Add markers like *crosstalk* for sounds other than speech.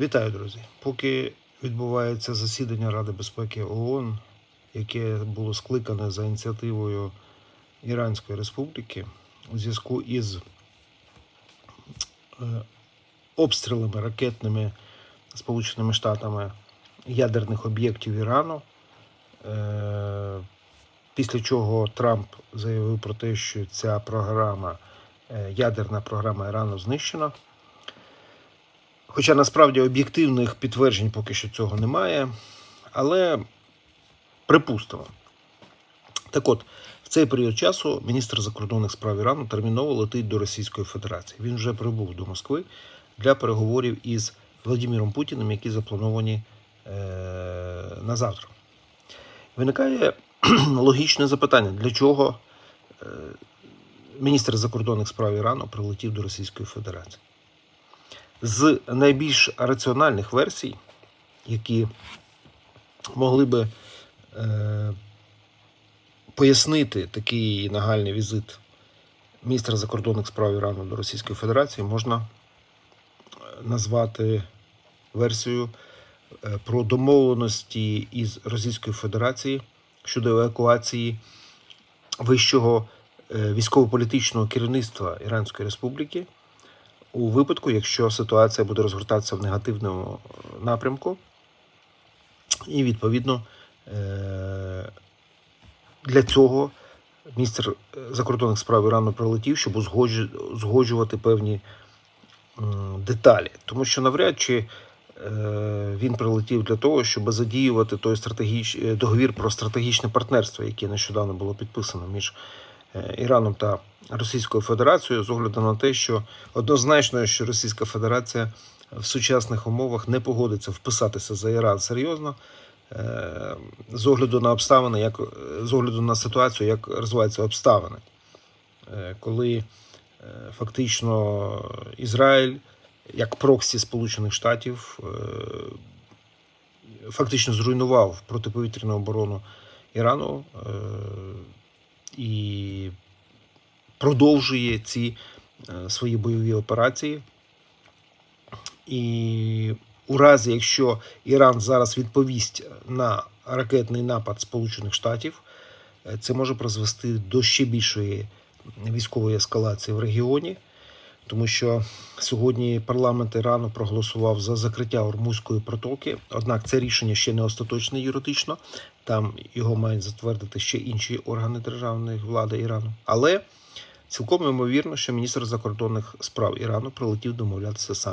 Вітаю, друзі! Поки відбувається засідання Ради безпеки ООН, яке було скликане за ініціативою Іранської Республіки у зв'язку із е, обстрілами ракетними Сполученими Штатами ядерних об'єктів Ірану. Е, Після чого Трамп заявив про те, що ця програма, е, ядерна програма Ірану знищена. Хоча насправді об'єктивних підтверджень поки що цього немає. Але припустимо. Так от, в цей період часу міністр закордонних справ Ірану терміново летить до Російської Федерації. Він вже прибув до Москви для переговорів із Владимиром Путіним, які заплановані е- на завтра. Виникає *clears throat* логічне запитання, для чого е- міністр закордонних справ Ірану прилетів до Російської Федерації з найбільш раціональних версій, які могли би е, пояснити такий нагальний візит міністра закордонних справ Ірану до Російської Федерації, можна е, назвати версію е, про домовленості із Російською Федерацією щодо евакуації вищого е, військово-політичного керівництва Іранської Республіки у випадку, якщо ситуація буде розгортатися в негативному е, напрямку, і відповідно е, для цього міністр е, закордонних справ Ірану прилетів, щоб узгоджувати певні деталі. Тому що навряд чи він прилетів для того, щоб задіювати той стратегіч... договір про стратегічне партнерство, яке нещодавно було підписано між Іраном та Російською Федерацією, з огляду на те, що однозначно, що Російська Федерація в сучасних умовах не погодиться вписатися за Іран серйозно. е, З огляду на обставини, як з огляду на ситуацію, як розвиваються обставини, Е, коли е, фактично Ізраїль, як проксі Сполучених Штатів, е, фактично зруйнував протиповітряну оборону Ірану е, і продовжує ці е, свої бойові операції. І у разі, якщо Іран зараз відповість на ракетний напад Сполучених Штатів, е, це може призвести до ще більшої військової ескалації в регіоні, тому що сьогодні парламент Ірану проголосував за закриття Ормузької протоки. Однак це рішення ще не остаточне юридично. Там його мають затвердити ще інші органи державної влади Ірану. Але цілком ймовірно, що міністр закордонних справ Ірану прилетів домовлятися сам.